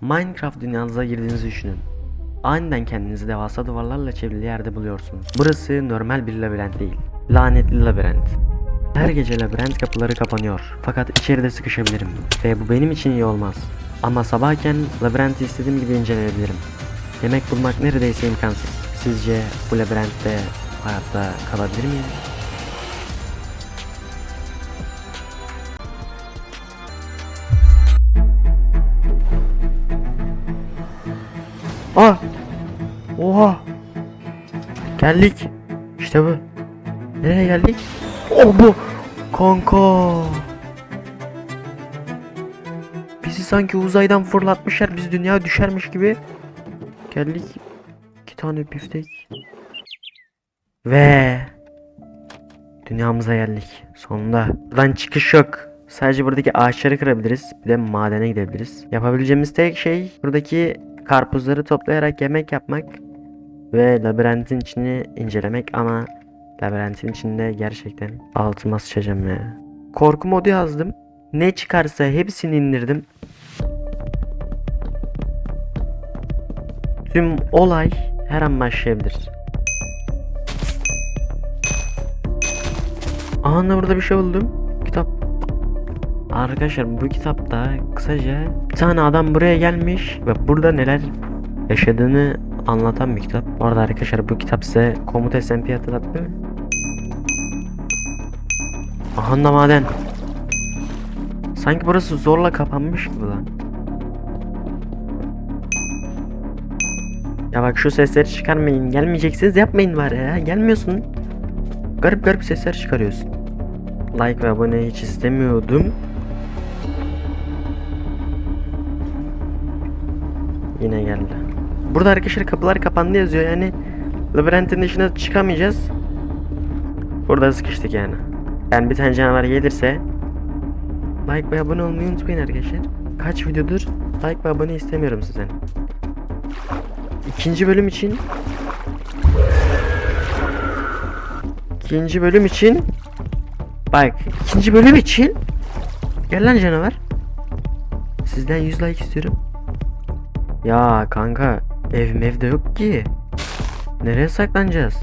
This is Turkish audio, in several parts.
Minecraft dünyasına girdiğinizi düşünün. Aniden kendinizi devasa duvarlarla çevrili yerde buluyorsunuz. Burası normal bir labirent değil. Lanetli labirent. Her gece labirent kapıları kapanıyor. Fakat içeride sıkışabilirim. Ve bu benim için iyi olmaz. Ama sabahken labirenti istediğim gibi inceleyebilirim. Yemek bulmak neredeyse imkansız. Sizce bu labirentte hayatta kalabilir miyim? Ah! Oha! Geldik. İşte bu. Nereye geldik? Oh bu! Kanka! Bizi sanki uzaydan fırlatmışlar. Biz dünya düşermiş gibi. Geldik. İki tane biftek. Ve dünyamıza geldik. Sonunda. Buradan çıkış yok. Sadece buradaki ağaçları kırabiliriz. Bir de madene gidebiliriz. Yapabileceğimiz tek şey buradaki karpuzları toplayarak yemek yapmak ve labirentin içini incelemek ama labirentin içinde gerçekten altıma sıçacağım ya. Korku modu yazdım. Ne çıkarsa hepsini indirdim. Tüm olay her an başlayabilir. Aha burada bir şey buldum. Arkadaşlar bu kitapta kısaca bir tane adam buraya gelmiş ve burada neler yaşadığını anlatan bir kitap. Bu arada arkadaşlar bu kitap size komut SMP hatırlattı mı? Aha da maden. Sanki burası zorla kapanmış gibi lan. Ya bak şu sesleri çıkarmayın. Gelmeyeceksiniz yapmayın var ya. Gelmiyorsun. Garip garip sesler çıkarıyorsun. Like ve abone hiç istemiyordum. Yine geldi. Burada arkadaşlar kapılar kapandı yazıyor yani labirentin dışına çıkamayacağız. Burada sıkıştık yani. Yani bir tane canavar gelirse like ve abone olmayı unutmayın arkadaşlar. Kaç videodur like ve abone istemiyorum sizden. İkinci bölüm için İkinci bölüm için Bak ikinci bölüm için Gel lan canavar Sizden 100 like istiyorum Ya kanka Ev evde yok ki Nereye saklanacağız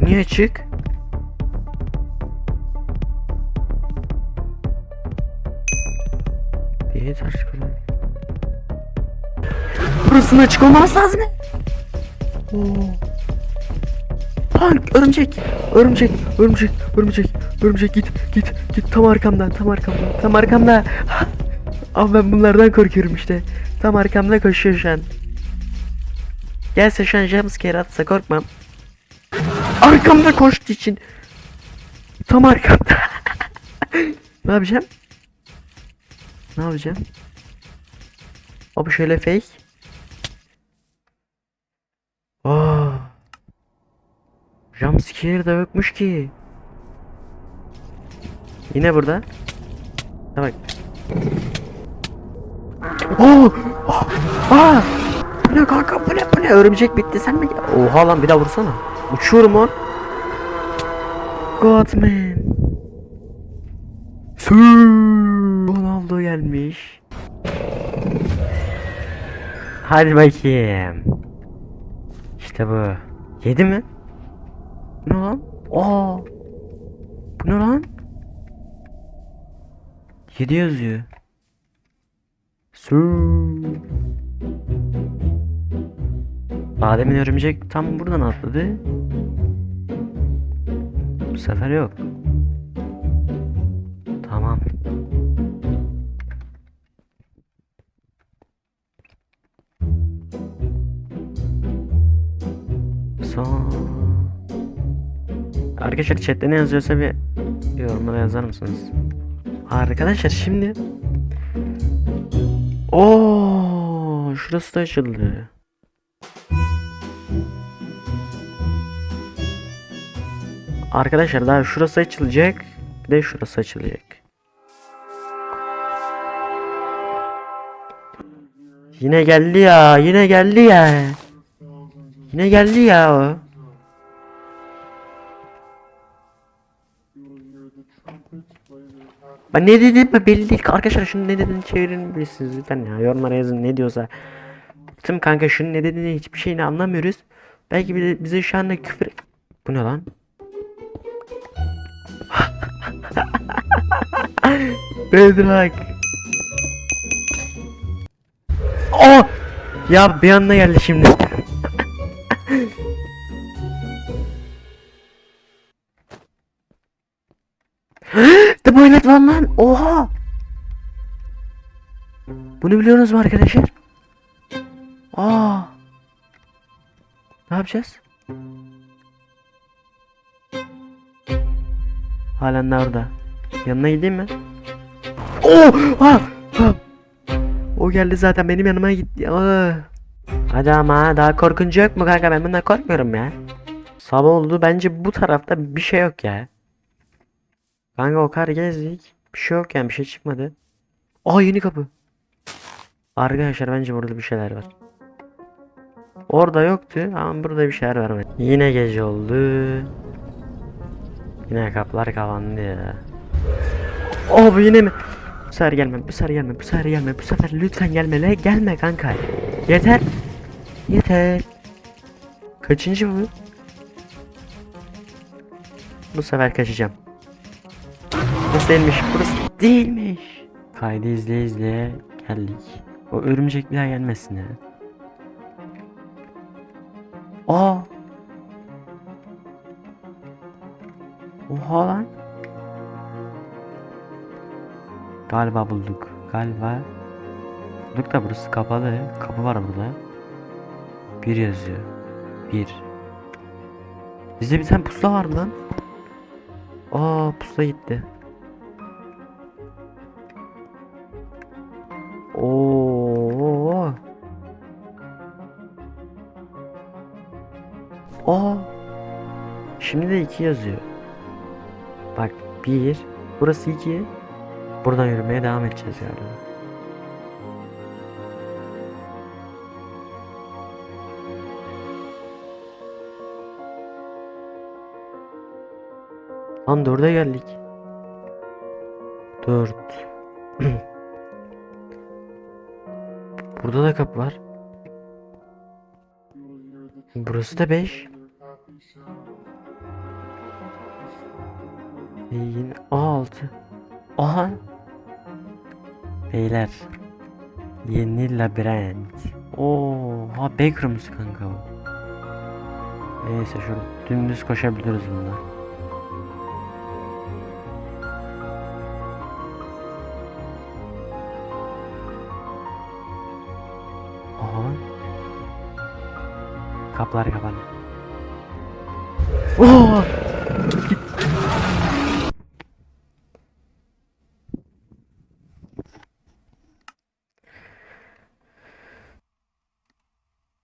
Bu niye açık Diye taş falan Burasının açık olmaması lazım Oo. Örümcek, örümcek, örümcek, örümcek, örümcek git, git, git tam arkamdan, tam arkamdan, tam arkamda. Ama ben bunlardan korkuyorum işte. Tam arkamda koşuyor şu an. Gelse şu an jumpscare atsa korkmam. Arkamda koştuğu için. Tam arkamda. ne yapacağım? Ne yapacağım? Abi şöyle fake. Oh. Jumpscare de yokmuş ki. Yine burada. Ha bak. Oh! Aa! Bu ne kanka bu ne bu ne örümcek bitti sen mi? Oha lan bir daha vursana. Uçuyorum lan. Godman. Sü Ronaldo gelmiş. Hadi bakayım. İşte bu. Yedi mi? Bu ne lan? Aa! Bu ne lan? 7 yazıyor. Su. Adem'in örümcek tam buradan atladı. Bu sefer yok. Tamam. Son. Arkadaşlar chatte ne yazıyorsa bir yorumlara yazar mısınız? Arkadaşlar şimdi Oo, şurası da. Arkadaşlar daha şurası açılacak. Bir de şurası açılacak. Yine geldi ya, yine geldi ya. Yine geldi ya o. Ben ne dedim belli değil. Arkadaşlar şunu ne dediğini çevirin bilirsiniz lütfen ya. Yorumlara yazın ne diyorsa. Baktım kanka şunun ne dediğini hiçbir şeyini anlamıyoruz. Belki bize, bize şu anda küfür... Bu ne lan? Bedrock. Oh! Ya bir anda geldi şimdi. The Boylet var lan. Oha. Bunu biliyorsunuz mu arkadaşlar? Aa. Ne yapacağız? Halen de orada. Yanına gideyim mi? Oh! Ah! Ah! O geldi zaten benim yanıma gitti. Aa. Hadi ama daha korkuncu yok mu kanka ben bundan korkmuyorum ya. Sabah oldu bence bu tarafta bir şey yok ya. Kanka o kar gezdik. Bir şey yok yani bir şey çıkmadı. Aa yeni kapı. Arkadaşlar bence burada bir şeyler var. Orada yoktu ama burada bir şeyler var. Yine gece oldu. Yine kapılar kapandı ya. Oh bu yine mi? Bu sefer gelme, bu sefer gelme, bu sefer gelme, bu sefer lütfen gelme, le gelme kanka. Yeter. Yeter. Kaçıncı bu? Bu sefer kaçacağım. Burası değilmiş, burası değilmiş. Kaydı izleye izleye geldik. O örümcek bir daha gelmesin ya. Aa. Oha lan. Galiba bulduk. Galiba. Bulduk da burası kapalı. Kapı var burada. Bir yazıyor. Bir. Bizde bir tane pusula vardı lan. Aa pusula gitti. Aa. Şimdi de iki yazıyor. Bak bir. Burası iki. Buradan yürümeye devam edeceğiz galiba. Lan dörde geldik. Dört. Burada da kapı var. Burası da 5. Yine A6. Aha. Beyler. Yeni labirent. Oo, ha backrooms kanka bu. Neyse şöyle dümdüz koşabiliriz bunlar. Aha. Kapılar kapandı. Oo! Git.